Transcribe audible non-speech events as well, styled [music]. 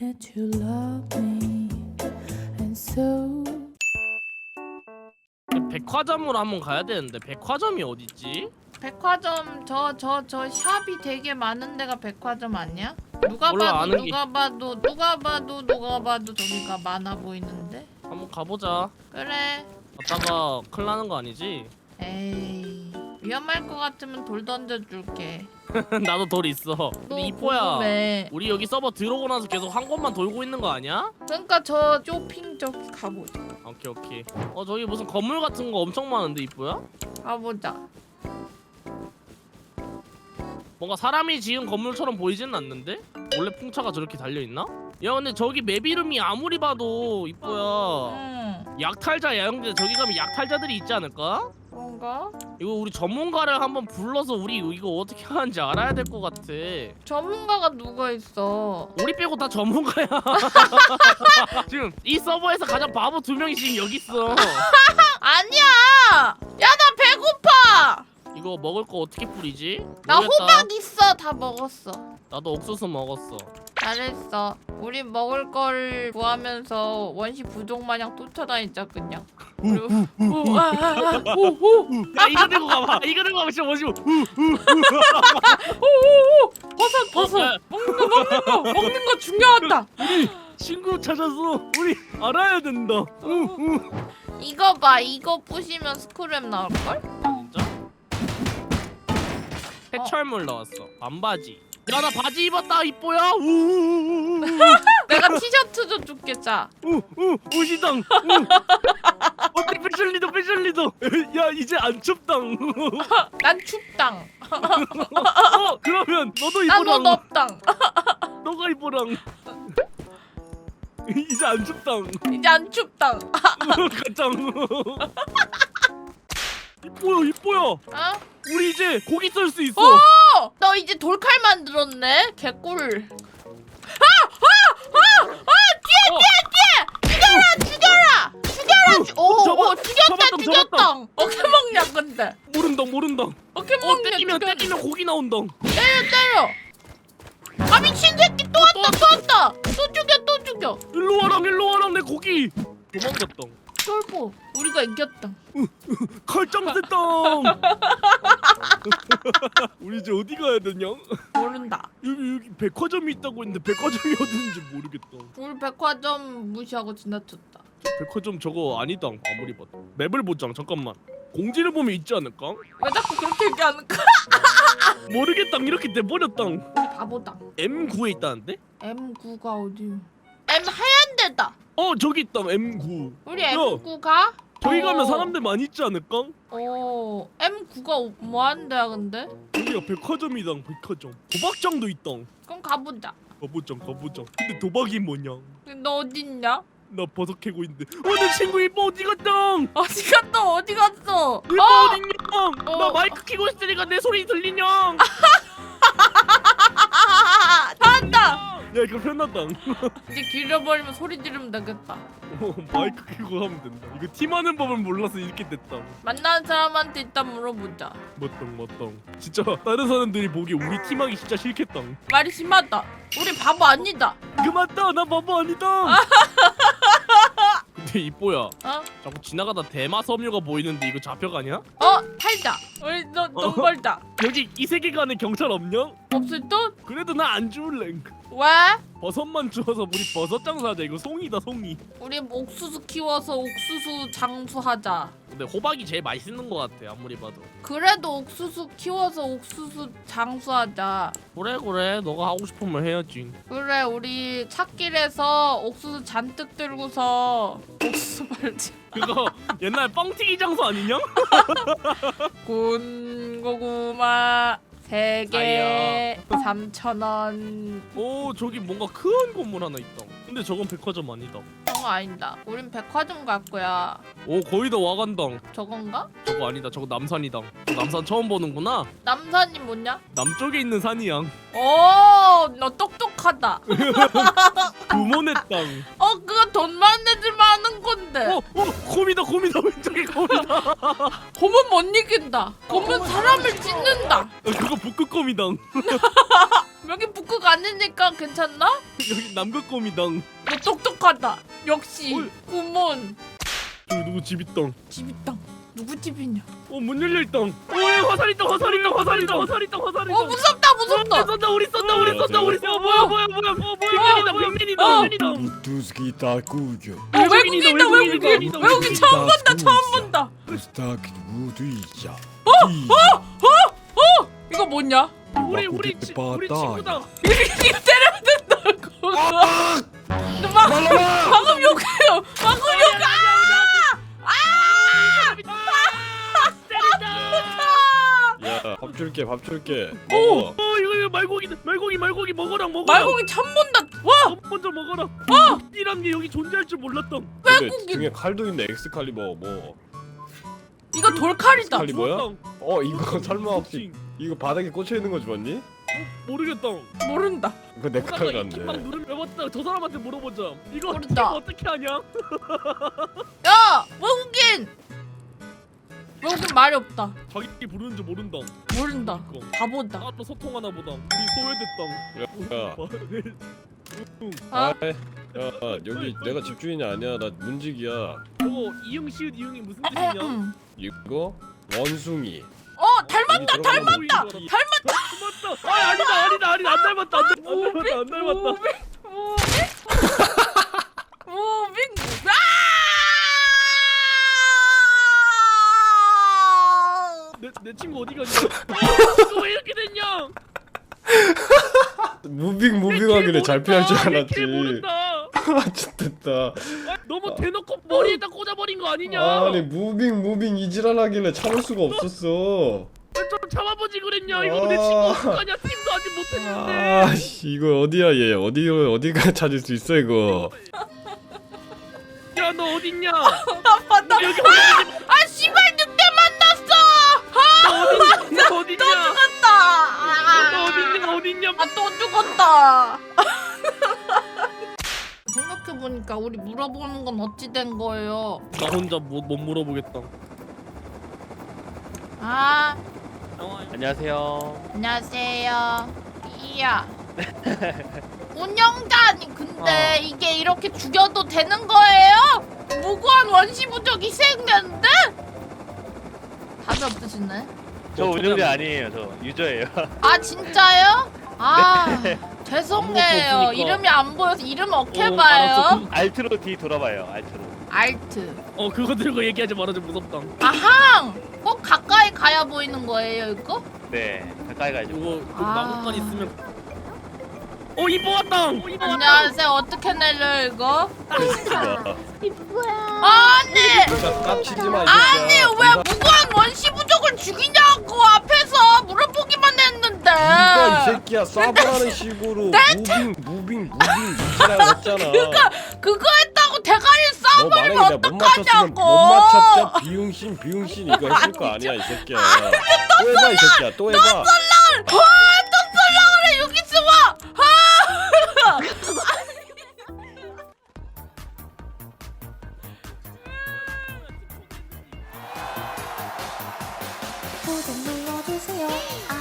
that you love me, and so 백화점으로 한번 가야 되는데 백화점이 어딨지? 백화점 저 저 저 샵이 되게 많은 데가 백화점 아니야? 누가 몰라, 봐도 아는 게- 누가 봐도 누가 봐도 누가 봐도 저기가 많아 보이는데. 한번 가보자 그래. 갔다가 큰일 나는 거 아니지? 에이 위험할 것 같으면 돌 던져줄게. [laughs] 나도 돌 있어 너 근데 이뻐야 궁금해. 우리 여기 서버 들어오고 나서 계속 한 곳만 돌고 있는 거 아니야? 그러니까 저 쇼핑 쪽 가보자. 오케이 오케이 어 저기 무슨 건물 같은 거 엄청 많은데 이뻐야? 가보자. 뭔가 사람이 지은 건물처럼 보이지는 않는데? 원래 풍차가 저렇게 달려 있나? 야 근데 저기 맵 이름이 아무리 봐도 이뻐야 응. 약탈자 야영제 저기 가면 약탈자들이 있지 않을까? 그런가? 이거 우리 전문가를 한번 불러서 우리 이거 어떻게 하는지 알아야 될 것 같아 전문가가 누가 있어? 우리 빼고 다 전문가야 [laughs] 지금 이 서버에서 가장 바보 두 명이 지금 여기 있어 [laughs] 아니야. 야 나 배고파. 이거 먹을 거 어떻게 뿌리지? 나 모르겠다. 호박 있어. 다 먹었어. 나도 옥수수 먹었어 잘했어. 우리 먹을 걸 구하면서 원시 부족 마냥 쫓아다니자 그냥. 그리고 오, 아, 아, 아, 오, 오, 야 이거 들고 가봐 이거 들고 가봐 진짜 멋지고 버섯 버섯. 야, 먹는 거 먹는 거 먹는 거 중요하다. 친구 찾아서 우리 알아야 된다 이거 봐. 이거 부시면 스크랩 나올 걸? 진짜? 해철물 나왔어 반바지 야 나 바지 입었다 이뻐야 우우우우 내가 티셔츠도 줄게 자. 우 우시당 어때 패션 리더 패션 리더 야 이제 안 춥당 [laughs] 난 춥당. [laughs] 어 그러면 너도 난너 덥당. 너가 이뻐랑 [laughs] 이제 안 춥당 이제 안 춥당. 가짱 이뻐요 이뻐요 어? 우리 이제 고기 썰 수 있어 어! 너 이제 돌칼 만들었네. 개꿀. 어, 죽여라! 오, 잡아- 오, 죽였다, 잡았당, 죽였다. 어떻게 먹냐, 근데? 모른당 모른당 어떻게 어 먹냐, 때리면. 때리면 고기 나온당 때려. 아 미친 새끼 또 왔다, 또 왔다. 또 죽여, 또 죽여. 일로 와랑 일로 와랑 내 고기 도망갔당 쫄보, 우리가 이겼다. 칼짱 됐당 [laughs] 우리 이제 어디 가야 되냐 모른다. 여기 여기 백화점이 있다고 했는데 백화점이 어딘지 모르겠다 우리 백화점 무시하고 지나쳤다. 백화점 저거 아니당 아무리 봐도 맵을 보자 잠깐만 공지를 보면 있지 않을까 왜 자꾸 그렇게 얘기하는가? [laughs] 모르겠당 이렇게 돼버렸당 우리 바보다. M9에 있다는데 M9가 어디? M 하얀 데다. 어 저기 있다 M9 우리 야. M9 가? 저기 어. 가면 사람들 많이 있지 않을까 어, M9가 뭐 하는 데야 근데? 여기가 백화점이당 백화점 도박장도 있당 그럼 가보자. 가보장 가보장 근데 도박이 뭐냐 너 어디 있냐? 나 버섯 캐고 있는데 어내 친구 이뻐 어디 갔다 어디 갔어? 어디 갔어? 이뻐 어! 어딨냐 나 어. 마이크 키고 있으니까 내 소리 들리냐 [laughs] 아, 찾았다. 야 이거 편하다 [laughs] 이제 길려버리면 소리 지르면 되겠다. 어, 마이크 키고 하면 된다 이거 팀하는 법을 몰라서 이렇게 됐다 만나는 사람한테 일단 물어보자. 멋덩 멋덩 진짜 다른 사람들이 보기 우리 팀하기 진짜 싫겠다 말이 심하다. 우리 바보 아니다. 그 맞다 나 바보 아니다 [laughs] 근데 이뻐야 어? 자꾸 지나가다 대마 섬유가 보이는데 이거 잡혀가냐? 어? 팔자. 우리 너, 돈 어? 벌자. 여기 [laughs] 이 세계관에 경찰 없냐? 없을 듯? 그래도 나안 줄래 왜? 버섯만 주워서 우리 버섯 장사하자 이거 송이다 송이 우리 옥수수 키워서 옥수수 장수하자. 근데 호박이 제일 맛있는 것 같아 아무리 봐도 그래도 옥수수 키워서 옥수수 장수하자. 그래 그래 너가 하고 싶으면 해야지 그래 우리 찾길에서 옥수수 잔뜩 들고서 옥수수 팔지. [laughs] 그거 옛날 뻥튀기 장소 아니냐? [laughs] 군고구마 세 개, 3천 원. 오 저기 뭔가 큰 건물 하나 있다 근데 저건 백화점 아니다 저거 아니다. 우린 백화점 갈 거야. 오 거의 다 와간당 저건가? 저거 아니다 저거 남산이당 저 남산 처음 보는구나 남산이 뭐냐? 남쪽에 있는 산이양 오, 너 똑똑하다. [laughs] 구몬의 땅 어, 그거 돈 많은 애들만 하는 건데. 어, 어, 곰이다, 곰이다, [laughs] 왼쪽에 곰이다. 곰은 못 이긴다. 곰은 사람을 찢는다. 어, 그거 북극곰이다. [laughs] 여기 북극 많으니까 괜찮나? 여기 남극곰이당 너 똑똑하다. 역시 어이. 구몬 저기 누구 집 있당 집 있다. 누구 집이냐? 어 문 열려 있당 어 화살 있당 화살 있당 화살 있당 화살 있당 화살 어 무섭다 우리 무섭다. 쏜다 우리 쏜다 우리 쏜다 우리 쏜다 뭐야 뭐야 뭐야 뭐 빈민이다 빈민이다 어. 빈민이다 Butuski takuyo. 어, 외국인이다 외국인. 외국인이다, 외국인 처음 본다 처음 본다. Stak butuija. 이거 뭐냐? 우리 우리 치, 우리 친구다 때려야 된다고. 너 막, 방금 욕해요. 방금 욕. 야, 밥 줄게, 밥 줄게. 오! 어 이거 이거 말고기 말고기 말고기 먹어라 먹어라 말고기 처음 본다. 와너 먼저 먹어라 어 이란 게 여기 존재할 줄 몰랐던 근데 외국인. 등에 칼도 있네. 엑스칼리버 뭐. 이거 돌칼이다. 칼리버야? 죽었당. 어, 이거 설마 혹시 이거 바닥에 꽂혀 있는 거 주었니? 모르겠다 모른다. 그거 내칼 오다가 이 킥만 같네. 누르면 맞다 저 사람한테 물어보자 이거 모른다. 이거 어떻게 하냐 [laughs] 야 외국인. 외국인 말이 없다. 자기 부르는 줄 모른다 모른다. 이거 바보다. 아또 소통하나 보다 우리 소외됐다 야, 어? 아, 야, 여기 내가 집주인이 아니야. 나 문직이야. 저거 이응 시읒 이응이 무슨 뜻이냐 음. 이거 원숭이. 어 닮았다 여기 닮았다 들어가면 이- 닮았다 닮았다 아 아니다 아니다 아니다 안 닮았다 안 닮았다 안 닮았다 무빙 무빙 무빙 내, 내 친구 어디 갔냐? 이거 왜 이렇게 됐냐? 무빙 무빙 하길래 잘 피할 줄내 알았지. 길 모른다. [laughs] 아, 진짜. 아, 너무 대놓고 머리에다 꽂아버린 거 아니냐? 아니 무빙 무빙 이지랄하길래 참을 수가 없었어. 왜좀 참아보지 그랬냐? 이거 내 친구 어떡하냐? 팀도 아직 못했는데. 아, 씨, 이거 어디야 얘? 어디 어디가 [laughs] 찾을 수 있어 이거? 야 너 어딨냐? [laughs] 아빠 나 여기 어디 아 씨발 너 어딨냐? 너 어딨냐? 죽었다. 너 어딨냐? 어딨냐? 아 또 죽었다. [laughs] 생각해보니까 우리 물어보는 건 어찌 된 거예요? 나 혼자 못, 못 물어보겠다. 아. 안녕하세요. 안녕하세요. 이야. [laughs] 운영자님 근데 어. 이게 이렇게 죽여도 되는 거예요? 무고한 원시 부족 희생되는데? 답이 없으시네 저 어, 운영자 아니에요. 저 유저예요. [laughs] 아 진짜요? 아 네. 죄송해요 없으니까. 이름이 안 보여서 이름 어, 어떻게 알았어. 봐요? 알트로 D 돌아봐요. 알트로. 알트 어 그거 들고 얘기하지 말아줘 무섭다 아항! 꼭 가까이 가야 보이는 거예요 이거? 네. 가까이 가야죠. 이거 그 아. 나무만 있으면 어 이뻐 왔다 안녕하세요 어떻게 내려 이거? 이쁘야. 아니! 깝치지 마. 이 아니. 왜 무고한 원시부족 을 죽이냐고 앞에서 물어보기만 했는데 네가 이 새끼야 싸보라는 식으로 무빙 무빙 무빙 이지랄 했잖아. 그거 했다고 대가리 너 만약에 싸버리면 내가 못 맞췄으면 어떡하냐고 못 맞췄자 비용신 비용신 이거 했을 거 아니야 이 새끼야. 또 해봐 이 새끼야 또 해봐. 아, 또 구독 눌러주세요. 예뻐